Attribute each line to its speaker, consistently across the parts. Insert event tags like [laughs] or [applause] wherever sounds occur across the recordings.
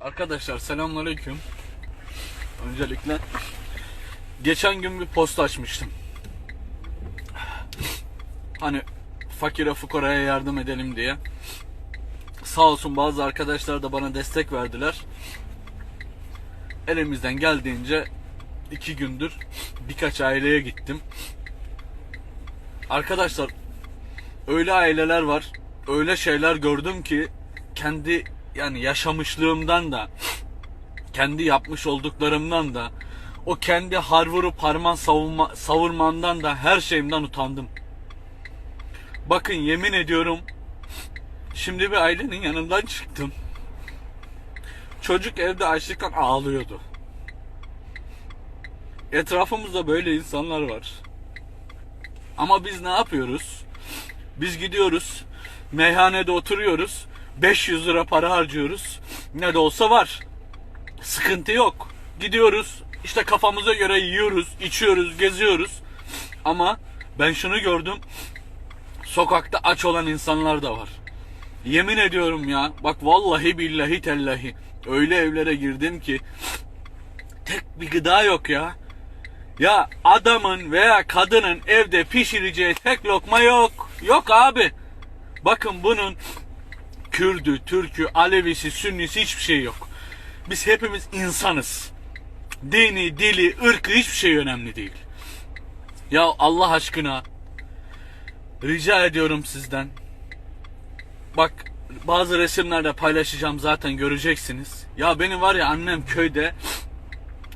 Speaker 1: Arkadaşlar selamünaleyküm. Öncelikle geçen gün bir post açmıştım. Hani fakire fukaraya yardım edelim diye. Sağ olsun bazı arkadaşlar da bana destek verdiler. Elimizden geldiğince iki gündür birkaç aileye gittim. Arkadaşlar öyle aileler var, öyle şeyler gördüm ki kendi yani yaşamışlığımdan da kendi yapmış olduklarımdan da o kendi har vurup harman savunma, savurmandan da her şeyimden utandım. Bakın yemin ediyorum şimdi bir ailenin yanından çıktım. Çocuk evde açlıktan ağlıyordu. Etrafımızda böyle insanlar var. Ama biz ne yapıyoruz? Biz gidiyoruz. Meyhanede oturuyoruz. 500 lira para harcıyoruz. Ne de olsa var. Sıkıntı yok. Gidiyoruz. işte kafamıza göre yiyoruz, içiyoruz, geziyoruz. Ama ben şunu gördüm. Sokakta aç olan insanlar da var. Yemin ediyorum ya. Bak vallahi billahi tellahi. Öyle evlere girdim ki tek bir gıda yok ya. Ya adamın veya kadının evde pişireceği tek lokma yok. Yok abi. Bakın bunun Kürdü, Türkü, Alevisi, Sünnisi hiçbir şey yok. Biz hepimiz insanız. Dini, dili, ırkı hiçbir şey önemli değil. Ya Allah aşkına rica ediyorum sizden. Bak bazı resimlerde paylaşacağım zaten göreceksiniz. Ya benim var ya annem köyde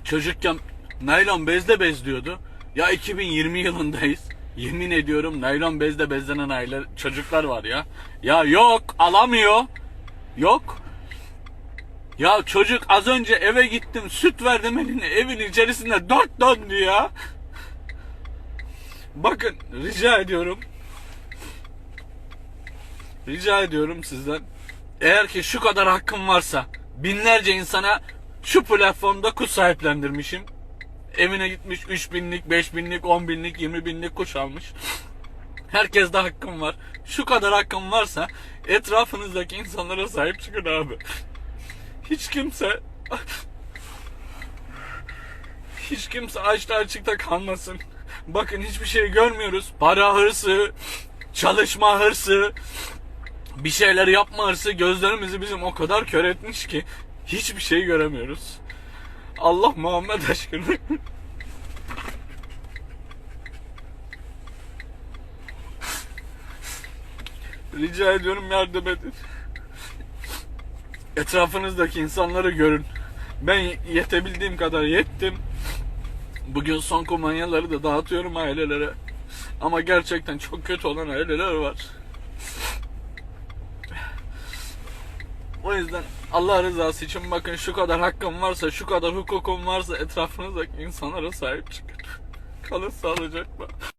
Speaker 1: çocukken naylon bezle bezliyordu. Ya 2020 yılındayız. Yemin ediyorum naylon bezle bezlenen aile çocuklar var ya. Ya yok alamıyor. Yok. Ya çocuk az önce eve gittim süt verdim eline evin içerisinde dört döndü ya. Bakın rica ediyorum. Rica ediyorum sizden. Eğer ki şu kadar hakkım varsa binlerce insana şu platformda kuş sahiplendirmişim. Evine gitmiş 3 binlik, 5 binlik, 10 binlik, 20 binlik kuş almış. Herkes de hakkım var. Şu kadar hakkım varsa etrafınızdaki insanlara sahip çıkın abi. Hiç kimse hiç kimse açta açıkta kalmasın. Bakın hiçbir şey görmüyoruz. Para hırsı, çalışma hırsı, bir şeyler yapma hırsı gözlerimizi bizim o kadar kör etmiş ki hiçbir şey göremiyoruz. Allah Muhammed aşkına. Rica ediyorum yardım edin. Etrafınızdaki insanları görün. Ben yetebildiğim kadar yettim. Bugün son kumanyaları da dağıtıyorum ailelere. Ama gerçekten çok kötü olan aileler var. O yüzden Allah rızası için bakın şu kadar hakkım varsa, şu kadar hukukum varsa etrafınızdaki insanlara sahip çıkın. [laughs] Kalın sağlıcakla.